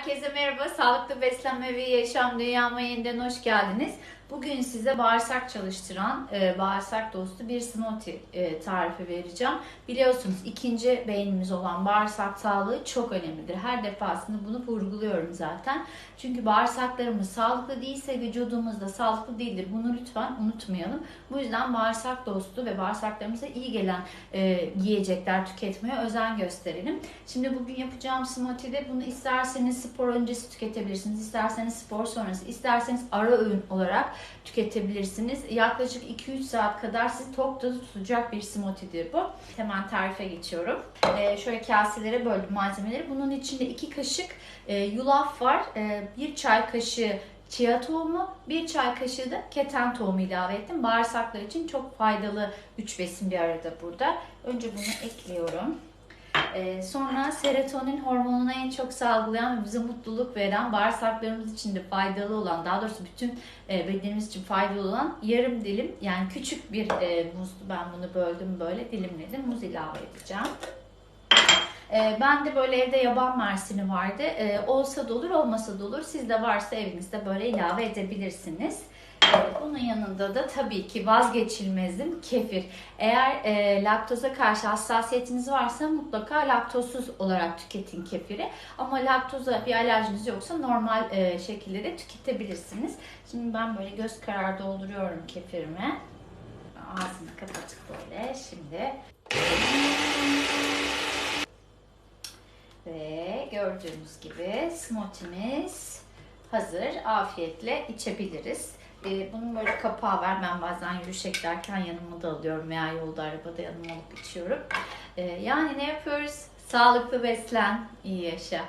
Herkese merhaba. Sağlıklı beslenme ve yaşam dünyama yeniden hoş geldiniz. Bugün size bağırsak çalıştıran, e, bağırsak dostu bir smoothie tarifi vereceğim. Biliyorsunuz ikinci beynimiz olan bağırsak sağlığı çok önemlidir. Her defasında bunu vurguluyorum zaten. Çünkü bağırsaklarımız sağlıklı değilse vücudumuz da sağlıklı değildir. Bunu lütfen unutmayalım. Bu yüzden bağırsak dostu ve bağırsaklarımıza iyi gelen e, yiyecekler tüketmeye özen gösterelim. Şimdi bugün yapacağım smoothie'de bunu isterseniz spor öncesi tüketebilirsiniz, isterseniz spor sonrası, isterseniz ara öğün olarak tüketebilirsiniz. Yaklaşık 2-3 saat kadar sizi tok da tutacak bir smoothie'dir bu. Hemen tarife geçiyorum. Ee, şöyle kaselere böldüm malzemeleri. Bunun içinde 2 kaşık e, yulaf var. E, 1 çay kaşığı chia tohumu, 1 çay kaşığı da keten tohumu ilave ettim. Bağırsaklar için çok faydalı 3 besin bir arada burada. Önce bunu ekliyorum. Ee, sonra serotonin hormonunu en çok salgılayan ve bize mutluluk veren, bağırsaklarımız için de faydalı olan, daha doğrusu bütün e, bedenimiz için faydalı olan yarım dilim, yani küçük bir e, muzdu. Ben bunu böldüm böyle dilimledim. Muz ilave edeceğim. E, ben de böyle evde yaban mersini vardı. E, olsa da olur, olmasa da olur. Sizde varsa evinizde böyle ilave edebilirsiniz. Bunun yanında da tabii ki vazgeçilmezim kefir. Eğer e, laktoza karşı hassasiyetiniz varsa mutlaka laktozsuz olarak tüketin kefiri. Ama laktoza bir alerjiniz yoksa normal e, şekilde de tüketebilirsiniz. Şimdi ben böyle göz kararı dolduruyorum kefirimi. Ağzını kapatıp böyle şimdi. Ve gördüğünüz gibi smoothie'miz hazır. Afiyetle içebiliriz. Ee, bunun böyle kapağı var. Ben bazen yürüyüş ederken yanıma da alıyorum veya yolda arabada yanıma alıp içiyorum. Ee, yani ne yapıyoruz? Sağlıklı beslen, iyi yaşa.